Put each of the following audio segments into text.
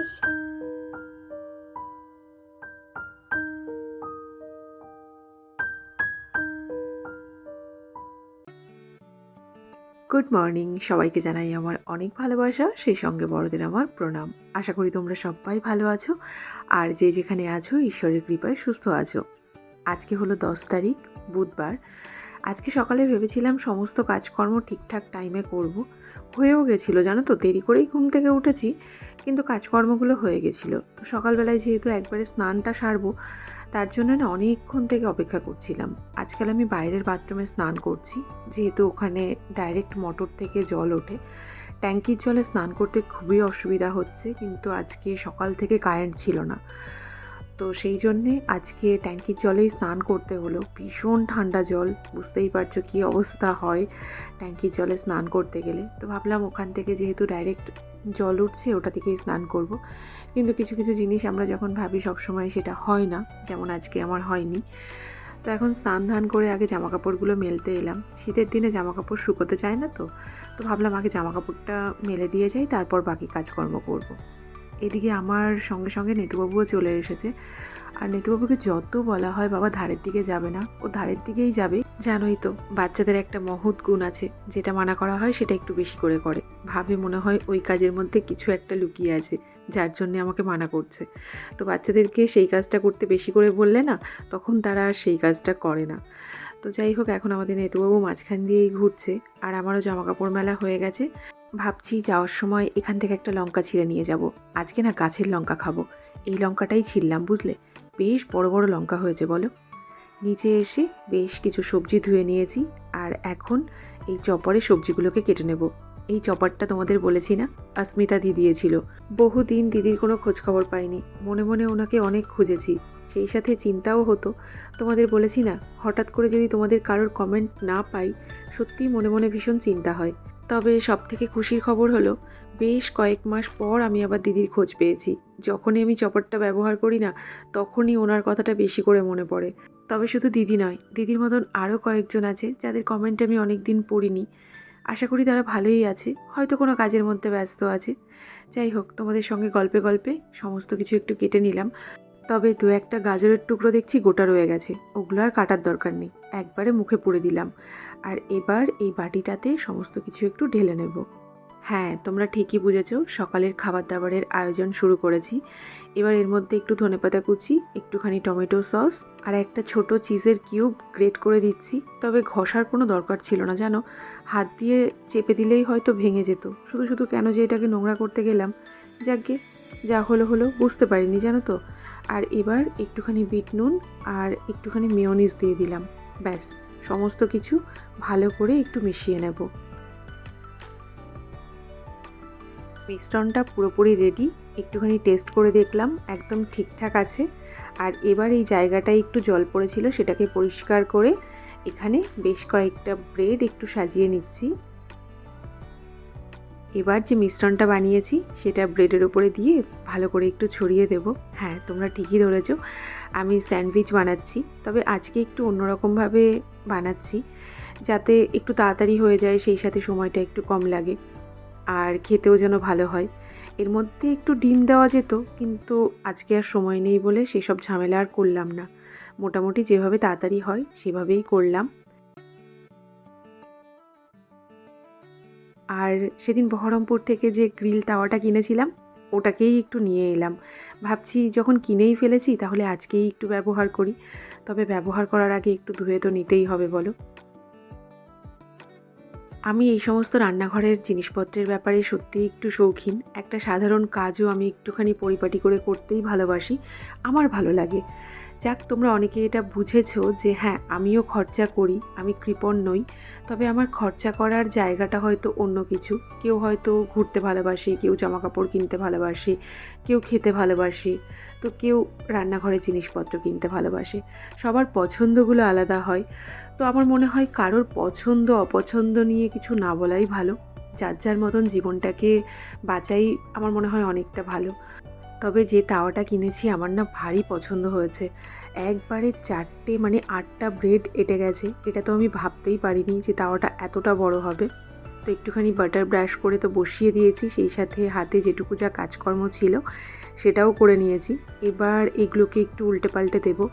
Please good morning সবাইকে জানাই আমার অনেক ভালোবাসা, সেই সঙ্গে বড়দের আমার প্রণাম। আশা করি তোমরা সবাই ভালো আছো, আর যে যেখানে আছো, ঈশ্বরের কৃপায় সুস্থ আছো। আজকে হলো দশ তারিখ, বুধবার। আজকে সকালে ভেবেছিলাম সমস্ত কাজকর্ম ঠিকঠাক টাইমে করব। হয়েও গেছিল, জানো তো? দেরি করেই ঘুম থেকে উঠেছি, কিন্তু কাজকর্মগুলো হয়ে গেছিল। তো সকালবেলায় যেহেতু একবারে স্নানটা সারবো, তার জন্য না অনেকক্ষণ থেকে অপেক্ষা করছিলাম। আজকাল আমি বাইরের বাথরুমে স্নান করছি, যেহেতু ওখানে ডাইরেক্ট মোটর থেকে জল ওঠে। ট্যাঙ্কির জলে স্নান করতে খুবই অসুবিধা হচ্ছে, কিন্তু আজকে সকাল থেকে কারেন্ট ছিল না। তো সেই জন্যে আজকে ট্যাঙ্কির জলেই স্নান করতে হলো। ভীষণ ঠান্ডা জল, বুঝতেই পারছ কী অবস্থা হয় ট্যাঙ্কির জলে স্নান করতে গেলে। তো ভাবলাম ওখান থেকে যেহেতু ডাইরেক্ট জল উঠছে, ওটা থেকেই স্নান করব। কিন্তু কিছু কিছু জিনিস আমরা যখন ভাবি সবসময় সেটা হয় না, যেমন আজকে আমার হয়নি। তো এখন স্নান ধান করে আগে জামা কাপড়গুলো মেলতে এলাম। শীতের দিনে জামা কাপড় শুকোতে চায় না তো তো ভাবলাম আগে জামা কাপড়টা মেলে দিয়ে যাই, তারপর বাকি কাজকর্ম করব। এদিকে আমার সঙ্গে সঙ্গে নেতুবাবুও চলে এসেছে। আর নেতুবাবুকে যত বলা হয় বাবা ধারের দিকে যাবে না। ও ধারের দিকেই যাবে। জানোই তো, বাচ্চাদের একটা মহৎ গুণ আছে। যেটা মানা করা হয় সেটা একটু বেশি করে করে। ভাবে মনে হয় ওই কাজের মধ্যে কিছু একটা লুকিয়ে আছে, যার জন্যে আমাকে মানা করছে। তো বাচ্চাদেরকে সেই কাজটা করতে বেশি করে বললে না, তখন তারা আর সেই কাজটা করে না। তো যাই হোক, এখন আমাদের নেতুবাবু মাঝখান দিয়েই ঘুরছে। আর আমারও জামা কাপড় মেলা হয়ে গেছে। ভাবছি যাওয়ার সময় এখান থেকে একটা লঙ্কা ছিঁড়ে নিয়ে যাব। আজকে না গাছের লঙ্কা খাব। এই লঙ্কাটাই ছিললাম বুঝলে? বেশ বড় বড় লঙ্কা হয়েছে, বলো? নিচে এসে বেশ কিছু সবজি ধুয়ে নিয়েছি আর এখন এই চপরে সবজিগুলোকে কেটে নেব। এই চপারটা তোমাদের বলেছি না? আসমিতা দি দিয়েছিল। বহুদিন দিদির কোনো খোঁজখবর পাইনি। মনে মনে ওনাকে অনেক খুঁজেছি। সেই সাথে চিন্তাও হতো। তোমাদের বলেছি না, হঠাৎ করে যদি তোমাদের কারোর কমেন্ট না পাই, সত্যিই মনে মনে ভীষণ চিন্তা হয়। তবে সব থেকে খুশির খবর হলো, বেশ কয়েক মাস পর আমি আবার দিদির খোঁজ পেয়েছি। যখনই আমি চপারটা ব্যবহার করি না, তখনই ওনার কথাটা বেশি করে মনে পড়ে। তবে শুধু দিদি নয়, দিদির মতন আরও কয়েকজন আছে যাদের কমেন্ট আমি অনেক দিন পড়িনি। আশা করি তারা ভালোই আছে, হয়তো কোনো কাজের মধ্যে ব্যস্ত আছে। যাই হোক, তোমাদের সঙ্গে গল্পে গল্পে সমস্ত কিছু একটু কেটে নিলাম। তবে দু একটা গাজরের টুকরো দেখছি গোটা রয়ে গেছে। ওগুলো আর কাটার দরকার নেই। একবারে মুখে পুড়ে দিলাম। আর এবার এই বাটিটাতে সমস্ত কিছু একটু ঢেলে নেব। হ্যাঁ তোমরা ঠিকই বুঝেছ, সকালের খাবার দাবারের আয়োজন শুরু করেছি। এবার এর মধ্যে একটু ধনেপাতা কুচি, একটুখানি টমেটো সস আর একটা ছোট চিজের কিউব গ্রেট করে দিচ্ছি। তবে ঘষার কোনো দরকার ছিল না, জানো? হাত দিয়ে চেপে দিলেই হয়তো ভেঙে যেত। শুধু শুধু কেন যে এটাকে নোংরা করতে গেলাম? যাকগে যা হলো হলো, বুঝতে পারিনি, জানো তো? আর এবার একটুখানি বিট নুন আর একটুখানি মেয়নিজ দিয়ে দিলাম। ব্যাস, সমস্ত কিছু ভালো করে একটু মিশিয়ে নেব। মিশ্রণটা পুরোপুরি রেডি একটুখানি টেস্ট করে দেখলাম, একদম ঠিকঠাক আছে। আর এবার এই জায়গাটায় একটু জল পড়েছিল, সেটাকে পরিষ্কার করে এখানে বেশ কয়েকটা ব্রেড একটু সাজিয়ে নিচ্ছি। এবার যে মিশ্রণটা বানিয়েছি, সেটা ব্রেডের ওপরে দিয়ে ভালো করে একটু ছড়িয়ে দেব। হ্যাঁ তোমরা ঠিকই ধরেছ, আমি স্যান্ডউইচ বানাচ্ছি। তবে আজকে একটু অন্যরকমভাবে বানাচ্ছি, যাতে একটু তাড়াতাড়ি হয়ে যায়, সেই সাথে সময়টা একটু কম লাগে, আর খেতেও যেন ভালো হয়। এর মধ্যে একটু ডিম দেওয়া যেত, কিন্তু আজকে আর সময় নেই বলে সেসব ঝামেলা আর করলাম না। মোটামুটি যেভাবে তাড়াতাড়ি হয়, সেভাবেই করলাম। আর সেদিন বহরমপুর থেকে যে গ্রিল তাওয়াটা কিনেছিলাম, ওটাকেই একটু নিয়ে এলাম। ভাবছি যখন কিনেই ফেলেছি তাহলে আজকেই একটু ব্যবহার করি, তবে ব্যবহার করার আগে একটু ধুয়ে তো নিতেই হবে, বলো। আমি এই সমস্ত রান্নাঘরের জিনিসপত্রের ব্যাপারে সত্যিই একটু শৌখিন। একটা সাধারণ কাজও আমি একটুখানি পরিপাটি করে করতেই ভালোবাসি। আমার ভালো লাগে। যাক, তোমরা অনেকে এটা বুঝেছ যে হ্যাঁ আমিও খরচা করি, আমি কৃপণ নই। তবে আমার খরচা করার জায়গাটা হয়তো অন্য কিছু। কেউ হয়তো ঘুরতে ভালোবাসে, কেউ জামা কাপড় কিনতে ভালোবাসে, কেউ খেতে ভালোবাসে। তো কেউ রান্নাঘরের জিনিসপত্র কিনতে ভালোবাসে। সবার পছন্দগুলো আলাদা হয়। তো আমার মনে হয় কারোর পছন্দ, অপছন্দ নিয়ে কিছু না বলাই ভালো। যার যার মতন জীবনটাকে বাঁচাই আমার মনে হয় অনেকটা ভালো। তবে যে তাওয়াটা কিনেছি আমার না ভারী পছন্দ হয়েছে। একবারে চারটে মানে আটটা ব্রেড এটে গেছে। এটা তো আমি ভাবতেই পারিনি যে তাওয়াটা এতটা বড় হবে। তো একটুখানি বাটার ব্রাশ করে তো বসিয়ে দিয়েছি, সেই সাথে হাতে যেটুকু যা কাজকর্ম ছিল সেটাও করে নিয়েছি। এবার এগুলোকে একটু উল্টে পাল্টে দেবো।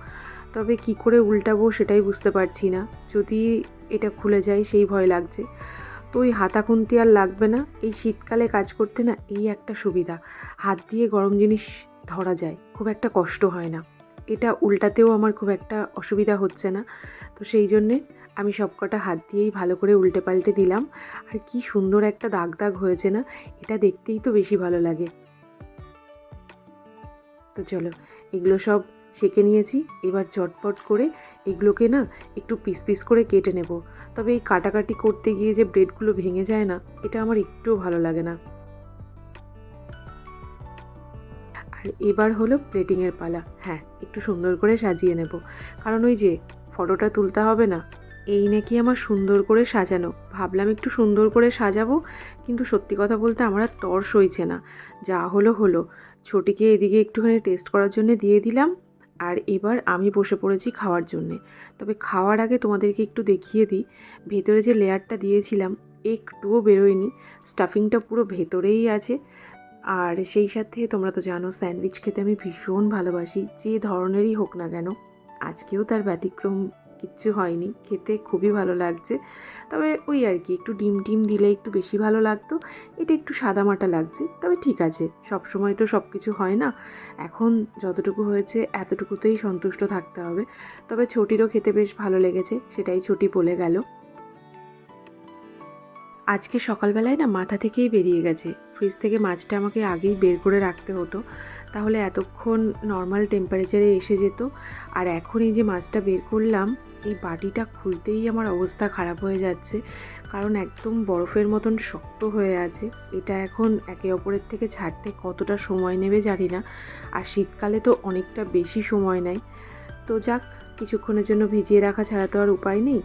তবে কি করে উল্টাবো সেটাই বুঝতে পারছি না। যদি এটা খুলে যায় সেই ভয় লাগছে। তো ওই হাতা খুন্তি আর লাগবে না, এই শীতকালে কাজ করতে না এই একটা সুবিধা। হাত দিয়ে গরম জিনিস ধরা যায়, খুব একটা কষ্ট হয় না। এটা উল্টাতেও আমার খুব একটা অসুবিধা হচ্ছে না। তো সেই জন্যে আমি সবকটা হাত দিয়েই ভালো করে উল্টে পাল্টে দিলাম। আর কি সুন্দর একটা দাগ দাগ হয়েছে না, এটা দেখতেই তো বেশি ভালো লাগে। তো চলো, এগুলো সব সেঁকে নিয়েছি। এবার চটপট করে এগুলোকে না একটু পিস পিস করে কেটে নেব। তবে এই কাটাকাটি করতে গিয়ে যে ব্রেডগুলো ভেঙে যায় না, এটা আমার একটুও ভালো লাগে না। আর এবার হলো প্লেটিংয়ের পালা। হ্যাঁ একটু সুন্দর করে সাজিয়ে নেব। কারণ ওই যে ফটোটা তুলতে হবে না, এই নাকি আমার সুন্দর করে সাজানো। ভাবলাম একটু সুন্দর করে সাজাবো, কিন্তু সত্যি কথা বলতে আমার আর তর সইছে না। যা হলো হলো। ছোটিকে এদিকে একটুখানি টেস্ট করার জন্য দিয়ে দিলাম। আর এবার আমি বসে পড়েছি খাওয়ার জন্যে। তবে খাওয়ার আগে তোমাদেরকে একটু দেখিয়ে দিই। ভেতরে যে লেয়ারটা দিয়েছিলাম, একটুও বেরোয়নি। স্টাফিংটা পুরো ভেতরেই আছে। আর সেই সাথে তোমরা তো জানো, স্যান্ডউইচ খেতে আমি ভীষণ ভালোবাসি, যে ধরনেরই হোক না কেন। আজকেও তার ব্যতিক্রম কিচ্ছু হয়নি। খেতে খুবই ভালো লাগছে। তবে ওই আর কি, একটু ডিম টিম দিলে একটু বেশি ভালো লাগতো। এটা একটু সাদামাটা লাগছে। তবে ঠিক আছে সব সময় তো সব কিছু হয় না। এখন যতটুকু হয়েছে, এতটুকুতেই সন্তুষ্ট থাকতে হবে। তবে ছোটিরও খেতে বেশ ভালো লেগেছে, সেটাই ছোটি বলে গেল। আজকে সকালবেলায় না মাথা থেকেই বেরিয়ে গেছে। ফ্রিজ থেকে মাছটা আমাকে আগেই বের করে রাখতে হতো। তাহলে এতক্ষণ নর্মাল টেম্পারেচারে এসে যেত। আর এখন এই যে মাছটা বের করলাম এই বাটিটা খুলতেই আমার অবস্থা খারাপ হয়ে যাচ্ছে, কারণ একদম বরফের মতন শক্ত হয়ে আছে। এটা এখন একে অপরের থেকে ছাড়তে কতটা সময় নেবে জানি না, আর শীতকালে তো অনেকটা বেশি সময় নেয়। তো যাক, কিছুক্ষণের জন্য ভিজিয়ে রাখা ছাড়া তো আর উপায় নেই।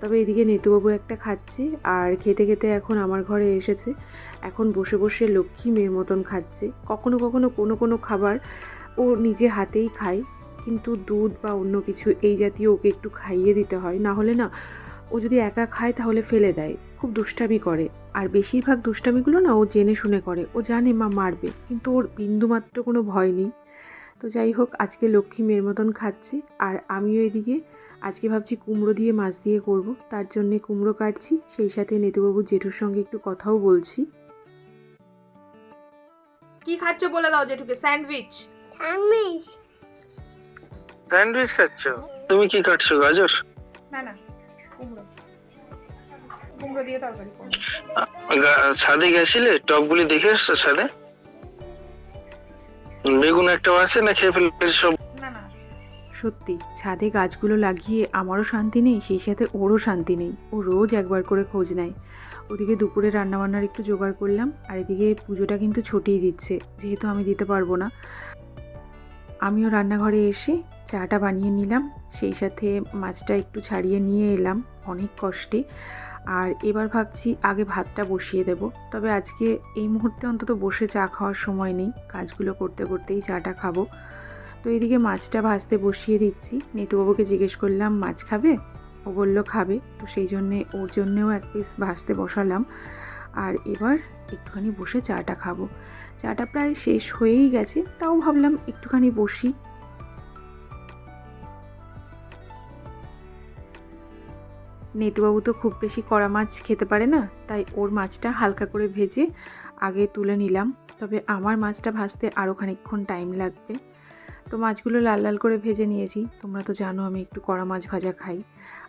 তবে এদিকে নেতুবাবু একটা খাচ্ছে, আর খেতে খেতে এখন আমার ঘরে এসেছে। এখন বসে বসে লক্ষ্মী মেয়ের মতন খাচ্ছে। কখনো কখনো কোনো কোনো খাবার ও নিজে হাতেই খায়। কিন্তু দুধ বা অন্য কিছু এই জাতীয় ওকে একটু খাইয়ে দিতে হয়। না হলে না ও যদি একা খায় তাহলে ফেলে দেয় খুব দুষ্টামি করে। আর বেশিরভাগ দুষ্টামিগুলো না ও জেনে শুনে করে। ও জানে মা মারবে কিন্তু ওর বিন্দুমাত্র কোনো ভয় নেই। তো যাই হোক আজকে লক্ষ্মী মেয়ের মতন খাচ্ছে। আর আমিও এদিকে আজকে ভাবছি কুমড়ো দিয়ে মাছ দিয়ে করব। তার জন্যে কুমড়ো কাটছি সেই সাথে নেতুবাবুর জেঠুর সঙ্গে একটু কথাও বলছি। কি খাচ্ছ বলে দাও জেঠুকে স্যান্ডউইচ। স্যান্ডউইচ। স্যান্ডউইচ খাচ্ছ? তুমি কি কাটছো গাজর? না না কুমড়ো। কুমড়ো দিয়ে তরকারি করব। ছাদে গেছিলে? টপগুলি দেখে এসছো ছাদে? বেগুন একটাও আছে না খেয়ে ফেলে সব? না না। সত্যি ছাদে গাছগুলো লাগিয়ে আমারও শান্তি নেই সেই সাথে ওরও শান্তি নেই। ও রোজ একবার করে খোঁজ নেয়। ওদিকে দুপুরে রান্নাবান্নার একটু জোগাড় করলাম আর এদিকে পুজোটা কিন্তু ছুটিয়ে দিচ্ছে যেহেতু আমি দিতে পারব না। আমিও রান্নাঘরে এসে চাটা বানিয়ে নিলাম। সেই সাথে মাছটা একটু ছাড়িয়ে নিয়ে এলাম অনেক কষ্টে। আর এবার ভাবছি আগে ভাতটা বসিয়ে দেব। তবে আজকে এই মুহূর্তে অন্তত বসে চা খাওয়ার সময় নেই। কাজগুলো করতে করতেই চাটা খাব। তো এদিকে মাছটা ভাজতে বসিয়ে দিচ্ছি। নেতুবাবুকে জিজ্ঞেস করলাম, মাছ খাবে? ও বলল, খাবে। তো সেই জন্যে ওর জন্যেও এক পিস ভাজতে বসালাম। আর এবার একটুখানি বসে চাটা খাব। চাটা প্রায় শেষ হয়েই গেছে। তাও ভাবলাম একটুখানি বসি। নেতুবাবু তো খুব বেশি কড়া মাছ খেতে পারে না, তাই ওর মাছটা হালকা করে ভেজে আগে তুলে নিলাম। তবে আমার মাছটা ভাজতে আরও খানিকক্ষণ টাইম লাগবে। তো মাছগুলো লাল লাল করে ভেজে নিয়েছি। তোমরা তো জানো আমি একটু কড়া মাছ ভাজা খাই।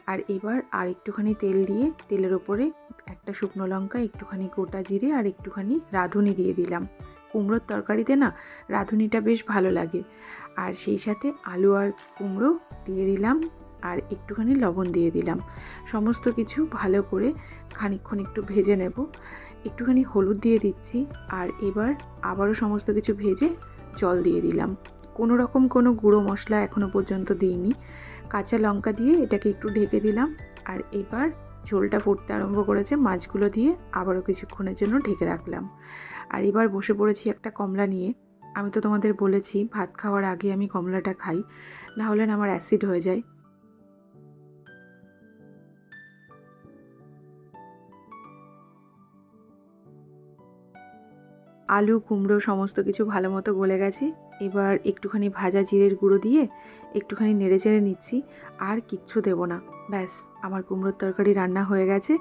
আর এবার আর একটুখানি তেল দিয়ে তেলের ওপরে একটা শুকনো লঙ্কা, একটুখানি গোটা জিরে আর একটুখানি রাঁধুনি দিয়ে দিলাম। কুমড়োর তরকারিতে না রাঁধুনিটা বেশ ভালো লাগে। আর সেই সাথে আলু আর কুমড়ো দিয়ে দিলাম। আর একটুখানি লবণ দিয়ে দিলাম। সমস্ত কিছু ভালো করে খানিকক্ষণ একটু ভেজে নেব। একটুখানি হলুদ দিয়ে দিচ্ছি আর এবার আবারও সমস্ত কিছু ভেজে জল দিয়ে দিলাম। কোনো রকম কোনো গুঁড়ো মশলা এখনও পর্যন্ত দিইনি। কাঁচা লঙ্কা দিয়ে এটাকে একটু ঢেকে দিলাম আর এবার ঝোলটা ফুটতে আরম্ভ করেছে মাছগুলো দিয়ে আবারও কিছুক্ষণের জন্য ঢেকে রাখলাম। আর এবার বসে পড়েছি একটা কমলা নিয়ে। আমি তো তোমাদের বলেছি, ভাত খাওয়ার আগে আমি কমলাটা খাই না হলে আমার অ্যাসিড হয়ে যায়। আলু, কুমড়ো সমস্ত কিছু ভালো মতো গলে গেছে। এবার একটুখানি ভাজা জিরের গুঁড়ো দিয়ে একটুখানি নেড়ে চেড়ে নিচ্ছি, আর কিচ্ছু দেবো না। ব্যাস, আমার কুমড়োর তরকারি রান্না হয়ে গেছে।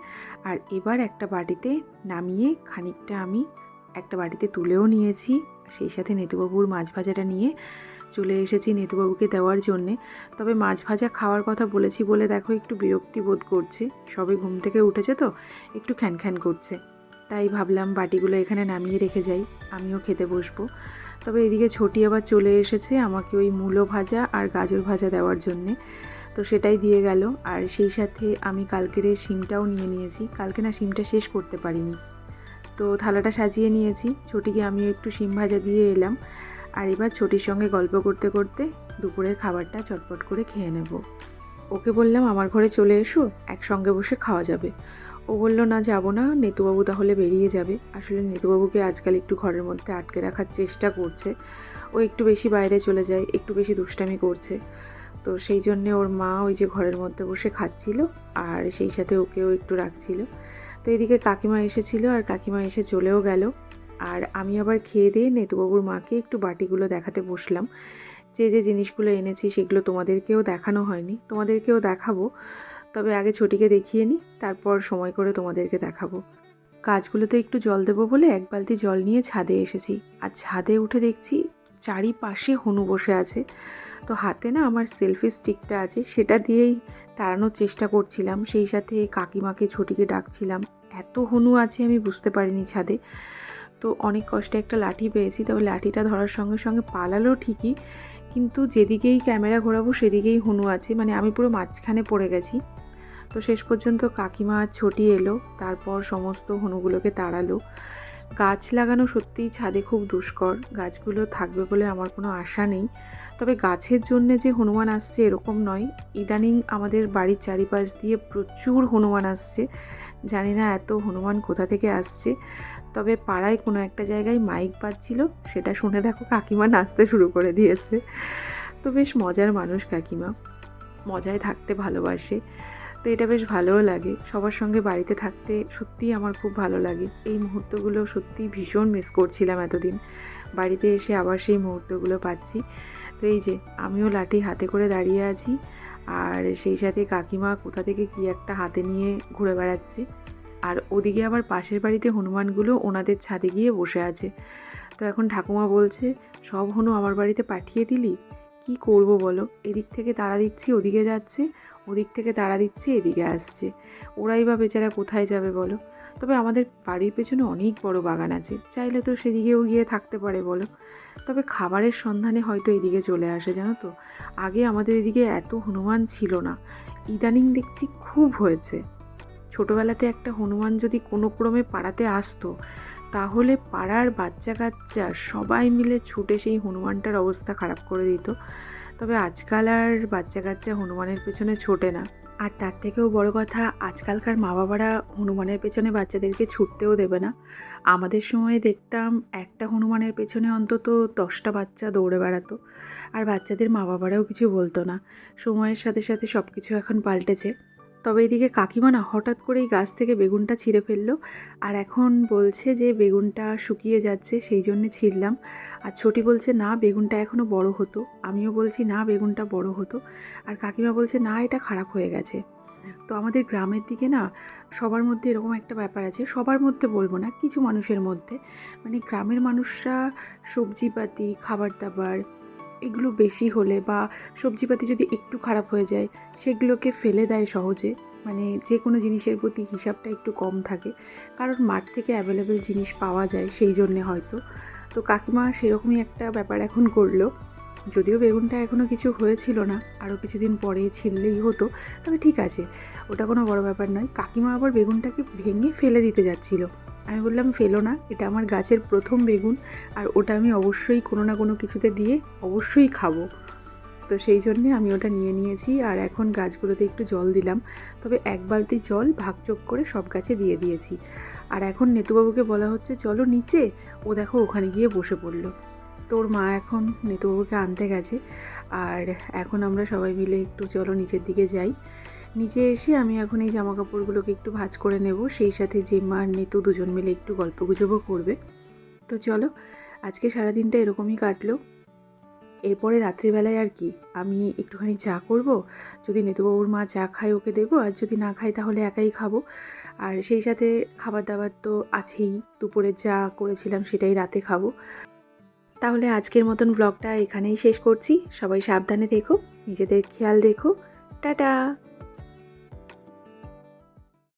আর এবার একটা বাটিতে নামিয়ে খানিকটা আমি একটা বাটিতে তুলেও নিয়েছি। সেই সাথে নেতুবাবুর মাছ ভাজাটা নিয়ে চলে এসেছি নেতুবাবুকে দেওয়ার জন্যে। তবে মাছ ভাজা খাওয়ার কথা বলেছি বলে দেখো একটু বিরক্তি বোধ করছে। সবে ঘুম থেকে উঠেছে তো, একটু খ্যান খ্যান করছে। তাই ভাবলাম বাটিগুলো এখানে নামিয়ে রেখে যাই, আমিও খেতে বসবো। তবে এদিকে ছোটি আবার চলে এসেছে আমাকে ওই মূলো ভাজা আর গাজর ভাজা দেওয়ার জন্যে। তো সেটাই দিয়ে গেল, আর সেই সাথে আমি কালকের এই শিমটাও নিয়ে নিয়েছি। কালকে না শিমটা শেষ করতে পারিনি। তো থালাটা সাজিয়ে নিয়েছি, ছোটিকে আমিও একটু শিম ভাজা দিয়ে এলাম। আর এবার ছোটির সঙ্গে গল্প করতে করতে দুপুরের খাবারটা চটপট করে খেয়ে নেব। ওকে বললাম, আমার ঘরে চলে এসো, একসঙ্গে বসে খাওয়া যাবে। ও বলল, না, যাব না। নেতুবাবু তাহলে বেরিয়ে যাবে। আসলে নেতুবাবুকে আজকাল একটু ঘরের মধ্যে আটকে রাখার চেষ্টা করছে। ও একটু বেশি বাইরে চলে যায়, একটু বেশি দুষ্টামি করছে। তো সেই জন্যে ওর মা ওই যে ঘরের মধ্যে বসে খাচ্ছিল আর সেই সাথে ওকেও একটু রাখছিল। তো এদিকে কাকিমা এসেছিল আর কাকিমা এসে চলেও গেল। আর আমি আবার খেয়ে দিয়ে নেতুবাবুর মাকে একটু বাটিগুলো দেখাতে বসলাম। যে যে জিনিসগুলো এনেছি সেগুলো তোমাদেরকেও দেখানো হয়নি। তোমাদেরকেও দেখাবো। তবে আগে ছোটিকে দেখিয়ে নিই তারপর সময় করে তোমাদেরকে দেখাবো। গাছগুলোতে একটু জল দেবো বলে এক বালতি জল নিয়ে ছাদে এসেছি। আর ছাদে উঠে দেখছি চারিপাশে হনু বসে আছে। তো হাতে না আমার সেলফি স্টিকটা আছে, সেটা দিয়েই তাড়ানোর চেষ্টা করছিলাম। সেই সাথে কাকিমাকে, ছোটিকে ডাকছিলাম। এত হনু আছে আমি বুঝতে পারিনি ছাদে। তো অনেক কষ্টে একটা লাঠি পেয়েছি, তবে লাঠিটা ধরার সঙ্গে সঙ্গে পালালো ঠিকই। কিন্তু যেদিকেই ক্যামেরা ঘোরাবো, সেদিকেই হনু আছে। মানে আমি পুরো মাঝখানে পড়ে গেছি। তো শেষ পর্যন্ত কাকিমা ছোটি এলো, তারপর সমস্ত হনুগুলোকে তাড়ালো। গাছ লাগানো সত্যিই ছাদে খুব দুষ্কর, গাছগুলো থাকবে বলে আমার কোনো আশা নেই। তবে গাছের জন্যে যে হনুমান আসছে এরকম নয়। ইদানিং আমাদের বাড়ির চারিপাশ দিয়ে প্রচুর হনুমান আসছে। জানি না এত হনুমান কোথা থেকে আসছে। তবে পাড়ায় কোনো একটা জায়গায় মাইক বাজছিল, সেটা শুনে দেখো কাকিমা নাচতে শুরু করে দিয়েছে। তো বেশ মজার মানুষ কাকিমা। মজায় থাকতে ভালোবাসে। তো এটা বেশ ভালোও লাগে। সবার সঙ্গে বাড়িতে থাকতে সত্যিই আমার খুব ভালো লাগে। এই মুহূর্তগুলো সত্যি ভীষণ মিস করছিলাম এতদিন। বাড়িতে এসে আবার সেই মুহূর্তগুলো পাচ্ছি। তো এই যে, আমিও লাঠি হাতে করে দাঁড়িয়ে আছি আর সেই সাথে কাকিমা কোথা থেকে কি একটা হাতে নিয়ে ঘুরে বেড়াচ্ছে। আর ওদিকে আবার পাশের বাড়িতে হনুমানগুলো ওনাদের ছাদে গিয়ে বসে আছে। তো এখন ঠাকুমা বলছে, সব হনু আমার বাড়িতে পাঠিয়ে দিলি? কি করব বলো? এদিক থেকে তারা দিচ্ছি ওদিকে যাচ্ছে। ওদিক থেকে তাড়া দিচ্ছি, এদিকে আসছে। ওরাই বা বেচারা কোথায় যাবে বলো। তবে আমাদের বাড়ির পেছনে অনেক বড় বাগান আছে। চাইলে তো সেদিকেও গিয়ে থাকতে পারে বলো। তবে খাবারের সন্ধানে হয়তো এদিকে চলে আসে, জানো তো। আগে আমাদের এদিকে এত হনুমান ছিল না। ইদানিং দেখছি খুব হয়েছে। ছোটোবেলাতে একটা হনুমান যদি কোনো ক্রমে পাড়াতে আসতো, তাহলে পাড়ার বাচ্চা কাচ্চা সবাই মিলে ছুটে সেই হনুমানটার অবস্থা খারাপ করে দিত। তবে আজকাল আর বাচ্চা কাচ্চা হনুমানের পেছনে ছোটে না। আর তার থেকেও বড় কথা, আজকালকার মা বাবারা হনুমানের পেছনে বাচ্চাদেরকে ছুটতেও দেবে না। আমাদের সময়ে দেখতাম একটা হনুমানের পেছনে অন্তত দশটা বাচ্চা দৌড়ে বেড়াতো। আর বাচ্চাদের মা বাবারাও কিছু বলতো না। সময়ের সাথে সাথে সব কিছু এখন পাল্টেছে। তবে এদিকে কাকিমা না হঠাৎ করেই গাছ থেকে বেগুনটা ছিঁড়ে ফেলল আর এখন বলছে যে বেগুনটা শুকিয়ে যাচ্ছে, সেই জন্যে ছিঁড়লাম। আর ছোটি বলছে, না, বেগুনটা এখনও বড় হতো। আমিও বলছি, না, বেগুনটা বড় হতো। আর কাকিমা বলছে, না, এটা খারাপ হয়ে গেছে। তো আমাদের গ্রামের দিকে না সবার মধ্যে এরকম একটা ব্যাপার আছে, সবার মধ্যে বলব না, কিছু মানুষের মধ্যে। মানে গ্রামের মানুষরা সবজিপাতি খাবার দাবার এগুলো বেশি হলে বা সবজিপাতি যদি একটু খারাপ হয়ে যায়, সেগুলোকে ফেলে দেয় সহজে। মানে যে কোনো জিনিসের প্রতি হিসাবটা একটু কম থাকে। কারণ মাঠ থেকে অ্যাভেলেবেল জিনিস পাওয়া যায় সেই জন্যে হয়তো। তো কাকিমা সেরকমই একটা ব্যাপার এখন করল। যদিও বেগুনটা এখনও কিছু হয়েছিল না, আরও কিছুদিন পরে ছিললেই হতো, তবে ঠিক আছে, ওটা কোনো বড় ব্যাপার নয়। কাকিমা আবার বেগুনটাকে ভেঙে ফেলে দিতে যাচ্ছিল। আমি বললাম, ফেলো না, এটা আমার গাছের প্রথম বেগুন আর ওটা আমি অবশ্যই কোনো না কোনো কিছুতে দিয়ে অবশ্যই খাব। তো সেই জন্যে আমি ওটা নিয়ে নিয়েছি আর এখন গাছগুলোতে একটু জল দিলাম। তবে এক বালতি জল ভাগযোগ করে সব গাছে দিয়ে দিয়েছি। আর এখন নেতুবাবুকে বলা হচ্ছে, চলো নিচে। ও দেখো ওখানে গিয়ে বসে পড়ল। তোর মা এখন নেতুবাবুকে আনতে গেছে। আর এখন আমরা সবাই মিলে একটু চলো নিচের দিকে যাই। নিচে এসে আমি এখন এই জামা কাপড়গুলোকে একটু ভাঁজ করে নেব, সেই সাথে জেম্মা আর নেতু দুজন মিলে একটু গল্প গুজবও করবে। তো চলো, আজকে সারাদিনটা এরকমই কাটলো। এরপরে রাত্রিবেলায় আর কি, আমি একটুখানি চা করব, যদি নেতুবাবুর মা চা খায় ওকে দেবো, আর যদি না খায় তাহলে একাই খাব। আর সেই সাথে খাবার দাবার তো আছেই, দুপুরে যা করেছিলাম সেটাই রাতে খাব। তাহলে আজকের মতন ব্লগটা এখানেই শেষ করছি। সবাই সাবধানে দেখো, নিজেদের খেয়াল রেখো। টাটা!